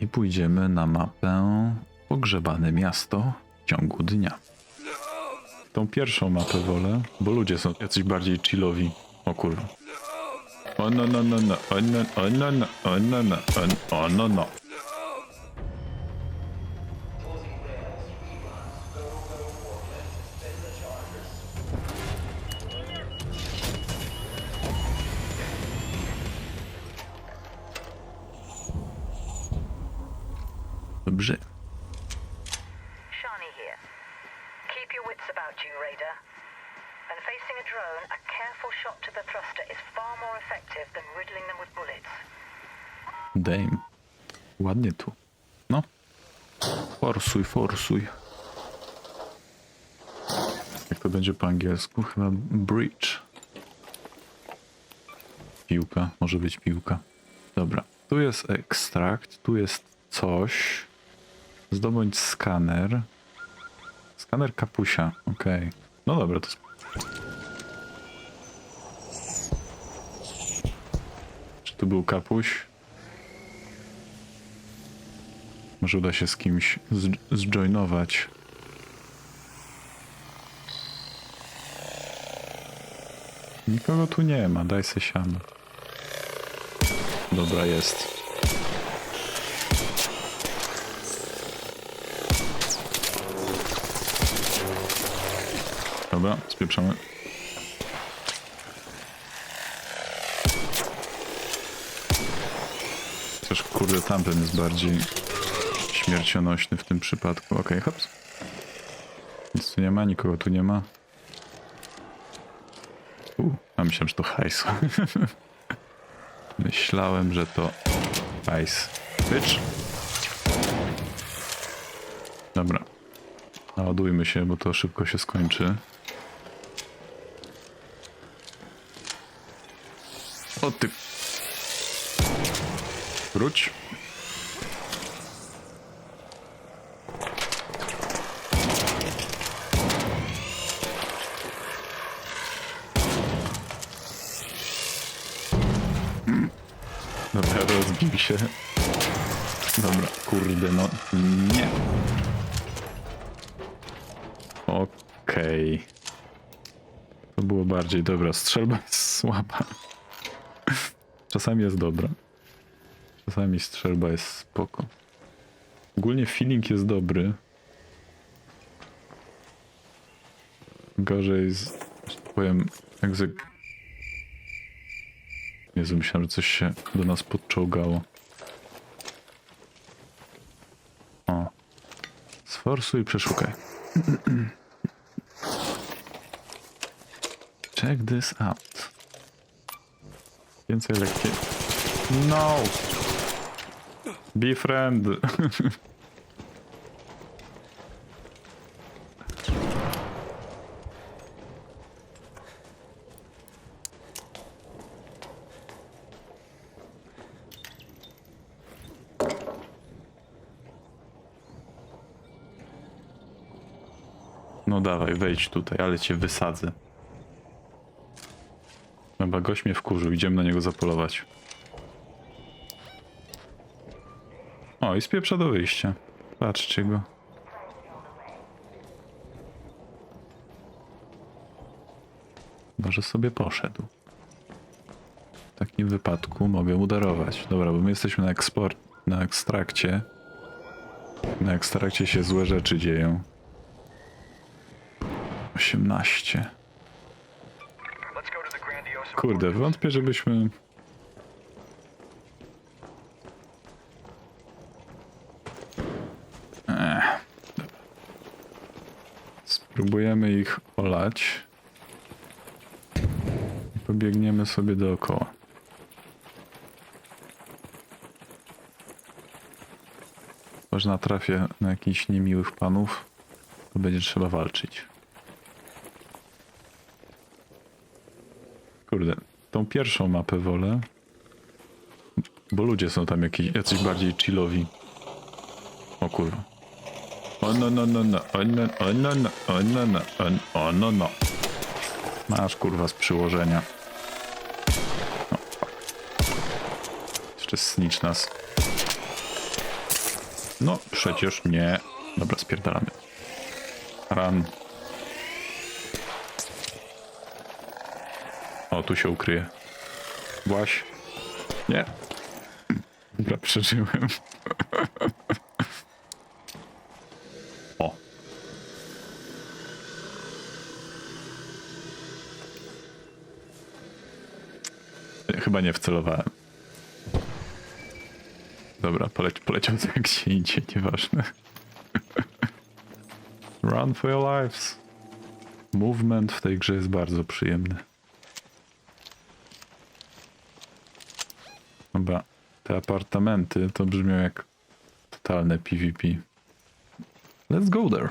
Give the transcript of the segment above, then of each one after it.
I pójdziemy na mapę Pogrzebane Miasto w ciągu dnia. Tą pierwszą mapę wolę, bo ludzie są jacyś bardziej chillowi. O kurwa. O no no no no, o no o no no, o no no, o- no no. Dobrze. Shani here. Keep your wits about you, Raider. When facing a drone, a careful shot to the thruster is far more effective than riddling them with bullets. Dame. Ładnie tu. No. Forsuj, forsuj. Jak to będzie po angielsku? Chyba bridge. Piłka, może być piłka. Dobra. Tu jest ekstrakt, tu jest coś. Zdobądź skaner. Skaner kapusia, okej. No dobra, to... Czy tu był kapuś? Może uda się z kimś zjoinować. Nikogo tu nie ma, daj se siano. Dobra, jest. Dobra, spieprzamy. Chociaż kurde, tamten jest bardziej śmiercionośny w tym przypadku. Okej, hops. Nic tu nie ma, nikogo tu nie ma. U, a myślałem, że to hajs. myślałem, że to hajs. Bitch. Dobra. Naładujmy się, bo to szybko się skończy. O ty. Wróć. Rozbił się. Dobra, kurde, no nie. Okej. To było bardziej dobra. Strzelba słaba. Czasami jest dobra. Czasami strzelba jest spoko. Ogólnie feeling jest dobry. Gorzej z, że tak powiem, egzek... Jezu, myślałem, że coś się do nas podczołgało. O. Sforsuj i przeszukaj. Check this out. Więcej lekkie. No! Be friend. No dawaj, wejdź tutaj, ale cię wysadzę. Chyba gość mnie wkurzył, idziemy na niego zapolować. O, i spieprza do wyjścia. Patrzcie go. Może sobie poszedł. W takim wypadku mogę udarować. Dobra, bo my jesteśmy na eksport, na ekstrakcie. Na ekstrakcie się złe rzeczy dzieją. 18. Kurde, wątpię, żebyśmy... Spróbujemy ich olać. Pobiegniemy sobie dookoła. Może natrafię na jakichś niemiłych panów, to będzie trzeba walczyć. Kurde, tą pierwszą mapę wolę. Bo ludzie są tam jakiś, jacyś bardziej chillowi. O kurwa. O no no no no, o no o no no, o no no, o, no no. Masz kurwa z przyłożenia. O, fuck. Jeszcze snitch nas. No, przecież nie. Dobra, spierdalamy. Run. O, tu się ukryje. Właś. Nie. Dobra, przeżyłem. O. Chyba nie wcelowałem. Dobra, poleci, poleciał co gdzie indziej, nieważne. Run for your lives. Movement w tej grze jest bardzo przyjemny. Dobra, te apartamenty to brzmią jak totalne PvP. Let's go there.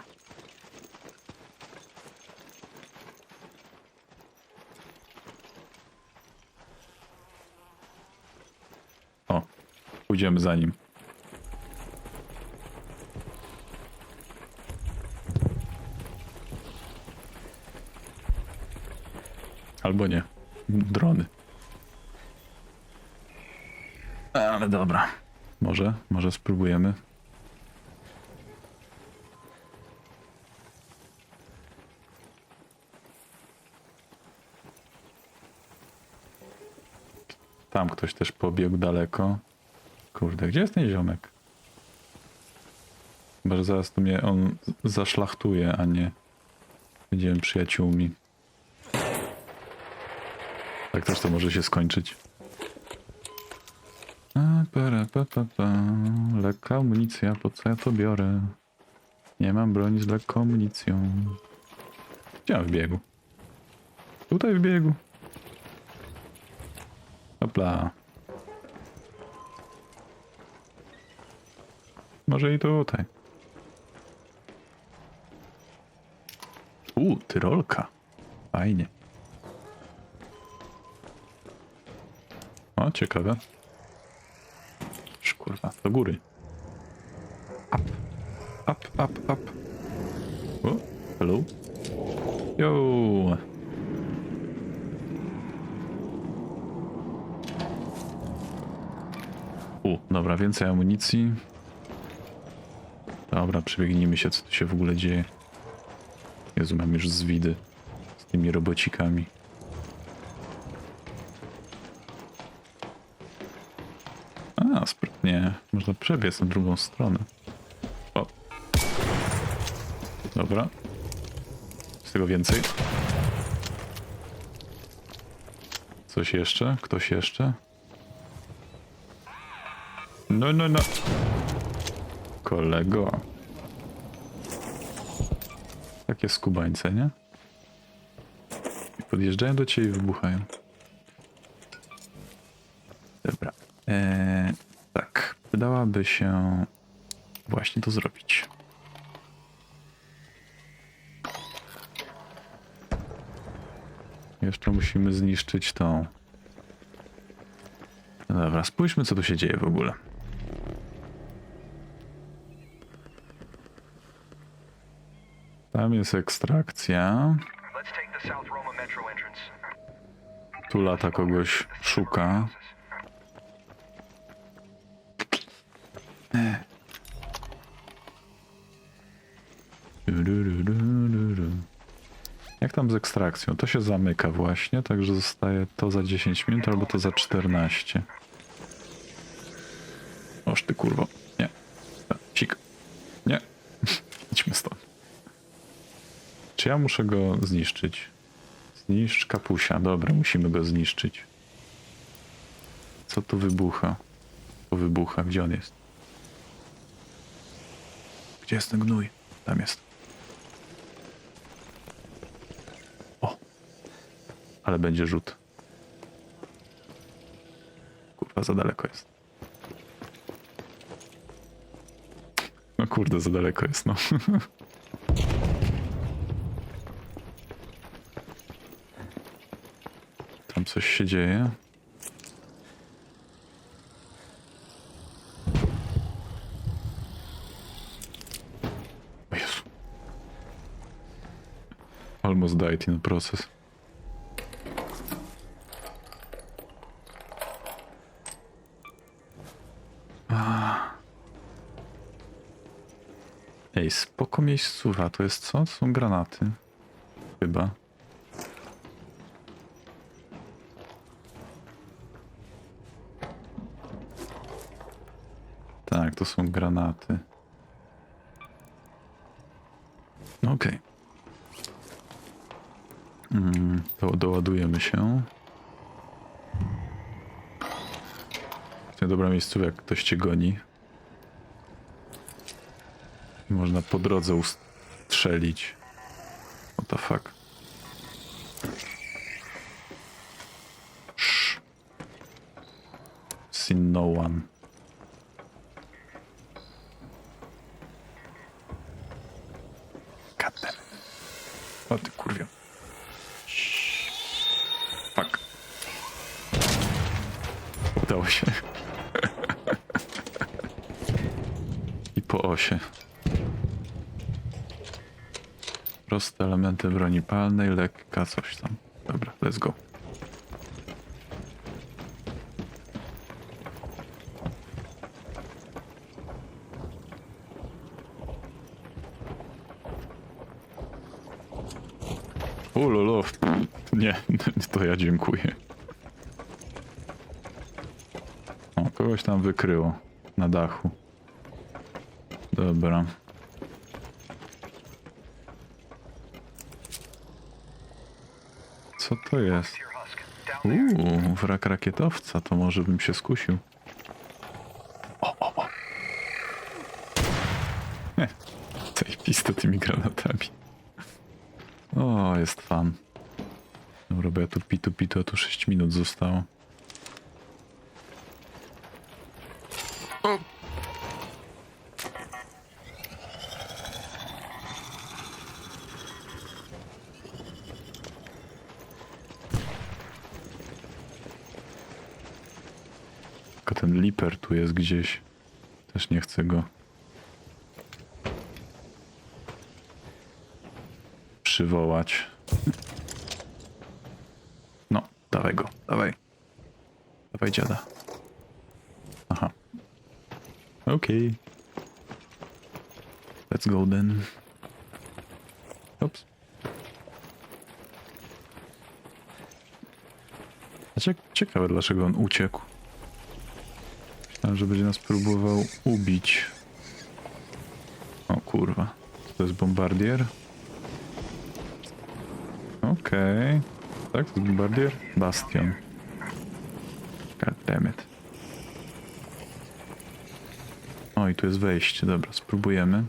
O, pójdziemy za nim. Albo nie. Drony. Ale dobra. Może, może spróbujemy. Tam ktoś też pobiegł daleko. Kurde, gdzie jest ten ziomek? Chyba, zaraz tu mnie on zaszlachtuje, a nie będziemy przyjaciółmi. Tak też to może się skończyć. Lekka amunicja, po co ja to biorę? Nie mam broni z lekką amunicją. Gdzie w biegu? Tutaj w biegu. Hopla. Może i tutaj. U, tyrolka. Fajnie. O, ciekawe. Kurwa, do góry. Up. Up, up, up. O, hello. Yo. U, dobra, więcej amunicji. Dobra, przebiegnijmy się, co tu się w ogóle dzieje. Jezu, mam już zwidy z tymi robocikami. Sprytnie. Można przebiec na drugą stronę. O. Dobra. Z tego więcej. Coś jeszcze? Ktoś jeszcze? No, no, no. Kolego. Takie skubańce, nie? I podjeżdżają do ciebie i wybuchają. Dobra. Eee, Wydałaby się właśnie to zrobić. Jeszcze musimy zniszczyć tą. No Dobra, spójrzmy co tu się dzieje w ogóle. Tam jest ekstrakcja. Tu lata kogoś szuka. Jak tam z ekstrakcją? To się zamyka właśnie, także zostaje to za 10 minut albo to za 14. Oż ty kurwo. Nie. A, Cik. Nie. Idźmy stąd. Czy ja muszę go zniszczyć? Zniszcz kapusia. Dobra, musimy go zniszczyć. Co tu wybucha? To wybucha. Gdzie on jest? Gdzie jest ten gnój? Tam jest. O! Ale będzie rzut. Kurwa, za daleko jest. No kurde, za daleko jest, no. Tam coś się dzieje. Almost died in process. Ej, spoko miejscówa. To jest co? To są granaty. Chyba. Tak, to są granaty. No Okej. To doładujemy się. Nie dobra miejscówka, jak ktoś cię goni. I można po drodze ustrzelić. What the fuck? Shh. Seen no one. Goddammit. O ty kurwio. Udało się. I po osie. Proste elementy broni palnej, lekka, coś tam. Dobra, let's go. Ulolo, nie, to ja dziękuję. O, kogoś tam wykryło na dachu. Dobra. Co to jest? Uuu, wrak rakietowca, to może bym się skusił. O, o, o. Zajebiste tymi granatami. O, jest fan. Ja tu pitu pitu, a tu 6 minut zostało. Tylko ten liper tu jest gdzieś. Też nie chcę go przywołać. No, dawaj go, dawaj. Dawaj dziada. Okej. Let's go then. Cie- Ciekawe dlaczego on uciekł. Myślałem, że będzie nas próbował ubić. O kurwa. To jest bombardier? Okej. Tak, to jest bombardier? Bastion. God damn it. I tu jest wejście. Dobra, spróbujemy.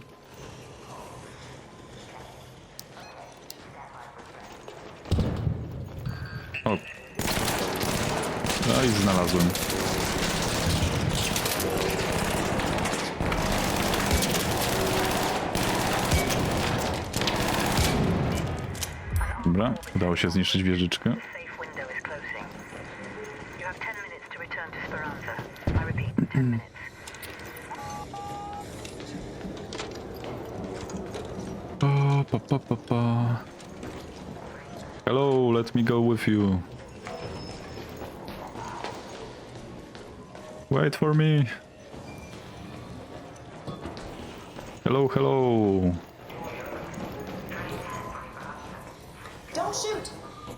O. No i znalazłem. Dobra, udało się zniszczyć wieżyczkę. Safe pa, pa, pa. Hello, let me go with you. Wait for me. Hello, hello. Don't shoot!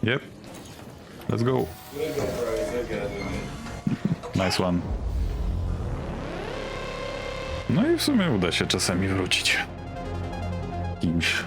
Yep. Let's go. Nice one. No i w sumie uda się czasami wrócić. Kimś.